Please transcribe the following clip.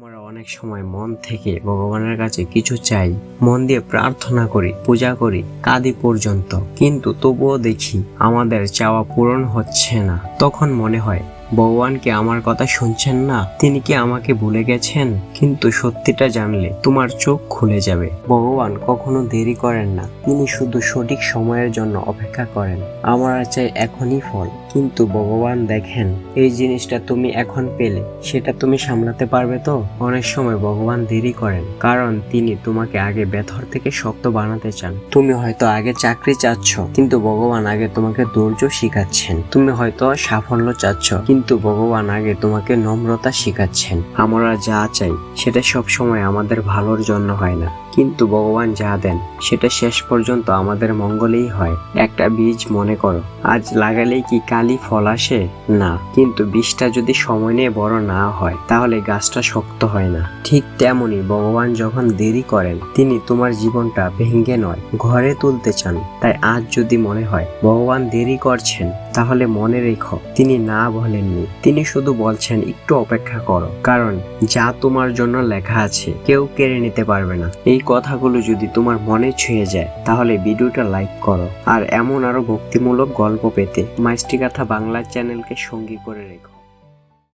আমরা অনেক সময় মন থেকে ভগবানের কাছে কিছু চাই, মন দিয়ে প্রার্থনা করি, পূজা করি, কাঁদি পর্যন্ত। কিন্তু তবুও দেখি আমাদের চাওয়া পূরণ হচ্ছে না। তখন মনে হয় ভগবান কি আমার কথা শুনছেন না? তিনি কি আমাকে ভুলে গেছেন? কিন্তু সত্যিটা জানলে তোমার চোখ খুলে যাবে। ভগবান কখনো দেরি করেন না। তিনি শুধু সঠিক সময়ের জন্য অপেক্ষা করেন। আমার চাই এখনই ফল। কিন্তু ভগবান দেখেন, এই জিনিসটা তুমি এখন পেলে। সেটা তুমি সামলাতে পারবে তো? অনেক সময় ভগবান দেরি করেন, কারণ তিনি তোমাকে আগে ব্যথর থেকে শক্ত বানাতে চান। তুমি হয়তো আগে চাকরি চাচ্ছ, কিন্তু ভগবান আগে তোমাকে ধৈর্য শিখাচ্ছেন। তুমি হয়তো সাফল্য চাচ্ছ কিন্তু ভগবান আগে তোমাকে নম্রতা শিখাচ্ছেন। আমরা যা চাই, সেটা সব সময় আমাদের ভালোর জন্য হয় না। কিন্তু ভগবান যা দেন, সেটা শেষ পর্যন্ত আমাদের মঙ্গলেই হয়। একটা বীজ মনে করো, আজ লাগালেই কি কালি ফল আসে? না। কিন্তু বীজটা যদি সময় নিয়ে বড় না হয়, তাহলে গাছটা শক্ত হয় না। ঠিক তেমনি ভগবান যখন দেরি করেন, তিনি তোমার জীবনটা ভেঙ্গে নয়, ঘরে তুলতে চান। তাই আজ যদি মনে হয়, ভগবান দেরি করছেন তাহলে মনে রেখো, তিনি না বলেননি। তিনি শুধু বলছেন, একটু অপেক্ষা করো, কারণ যা তোমার জন্য লেখা আছে, কেউ কেড়ে নিতে পারবে না। এই কথাগুলো যদি তোমার মনে ছুঁয়ে যায়, তাহলে ভিডিওটা লাইক করো। আর এমন আরও ভক্তিমূলক গল্প পেতে মাইস্টি কথা বাংলা চ্যানেলকে সঙ্গী করে রেখো।